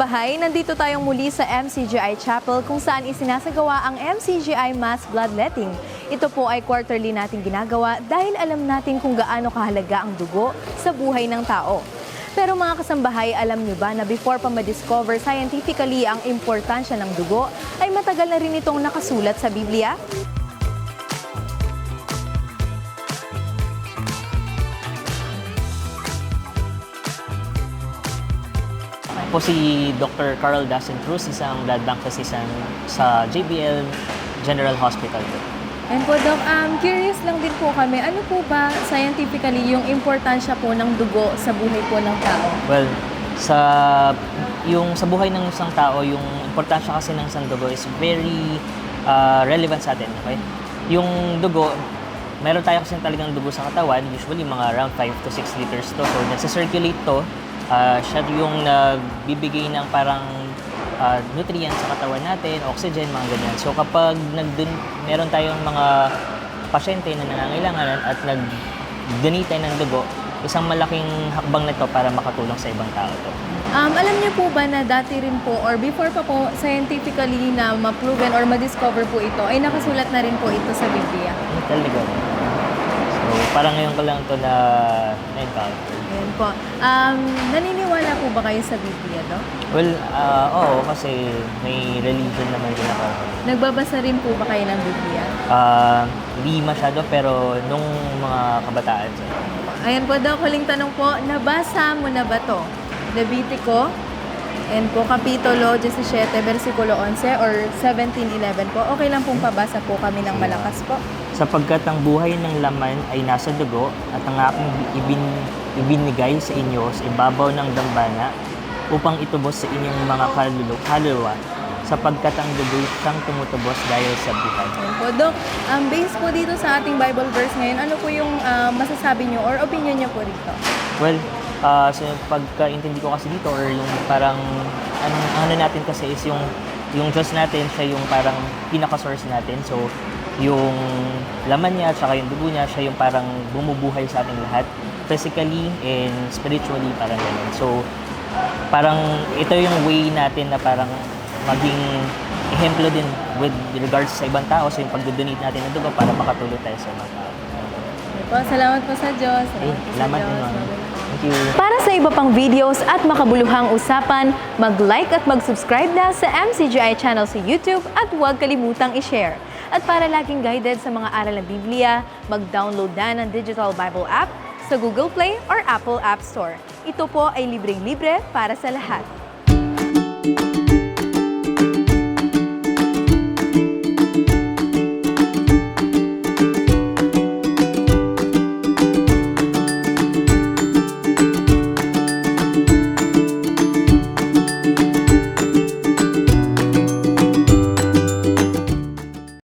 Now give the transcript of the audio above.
kasambahay, nandito tayong muli sa MCGI Chapel kung saan isinasagawa ang MCGI Mass Bloodletting. Ito po ay quarterly nating ginagawa dahil alam natin kung gaano kahalaga ang dugo sa buhay ng tao. Pero mga kasambahay, alam nyo ba na before pa ma-discover scientifically ang importansya ng dugo, ay matagal na rin itong nakasulat sa Biblia? Po si Dr. Carl Dassen Cruz, isang blood bank physician sa JBL General Hospital. po. And po, Doc, um, curious lang din po kami, ano po ba scientifically yung importansya po ng dugo sa buhay po ng tao? Well, sa yung sa buhay ng isang tao, yung importansya kasi ng isang dugo is very uh, relevant sa atin, okay? Yung dugo, meron tayo kasi talagang dugo sa katawan, usually mga around 5 to 6 liters to. So, nasa-circulate to, uh, siya yung nagbibigay ng parang uh, nutrients sa katawan natin, oxygen, mga ganyan. So, kapag nagdun, meron tayong mga pasyente na nangangailangan at nag-donate ng dugo, isang malaking hakbang nito para makatulong sa ibang tao to. Um, alam niyo po ba na dati rin po or before pa po scientifically na ma-proven or ma-discover po ito ay nakasulat na rin po ito sa Biblia? Talaga? So, parang ngayon ko lang to na na-encounter. Ayan po. Um, naniniwala po ba kayo sa Biblia, no? Well, ah, oo, kasi may religion naman din ako. Nagbabasa rin po ba kayo ng Biblia? Ah, hindi masyado, pero nung mga kabataan. so, Ayan po daw, huling tanong po, nabasa mo na ba to? Levitico, and po Kapitulo 17, versikulo 11 or 17.11 po. Okay lang pong pabasa po kami ng malakas po. Sapagkat ang buhay ng laman ay nasa dugo at ang aking ibin, ibinigay sa inyo sa ibabaw ng dambana upang itubos sa inyong mga kalulu, kaluluwa sapagkat ang dugo siyang tumutubos dahil sa buhay. Ayan po, Dok, um, based po dito sa ating Bible verse ngayon, ano po yung ah, masasabi nyo or opinion nyo po dito? Well, ah so pagkaintindi ko kasi dito or yung parang ano, ano natin kasi is yung yung Diyos natin siya yung parang pinaka-source natin. So, yung laman niya at saka yung dugo niya, siya yung parang bumubuhay sa ating lahat physically and spiritually parang ganun. So, parang ito yung way natin na parang maging ehemplo din with regards sa ibang tao. So, yung pag-donate natin ng dugo para makatulong tayo sa ibang tao. Po, salamat po sa Diyos. Eh, po sa salamat din, Diyos. ma'am. You. Para sa iba pang videos at makabuluhang usapan, mag-like at mag-subscribe na sa MCGI channel sa YouTube at huwag kalimutang i-share. At para laging guided sa mga aral ng Biblia, mag-download na ng Digital Bible app sa Google Play or Apple App Store. Ito po ay libreng-libre para sa lahat.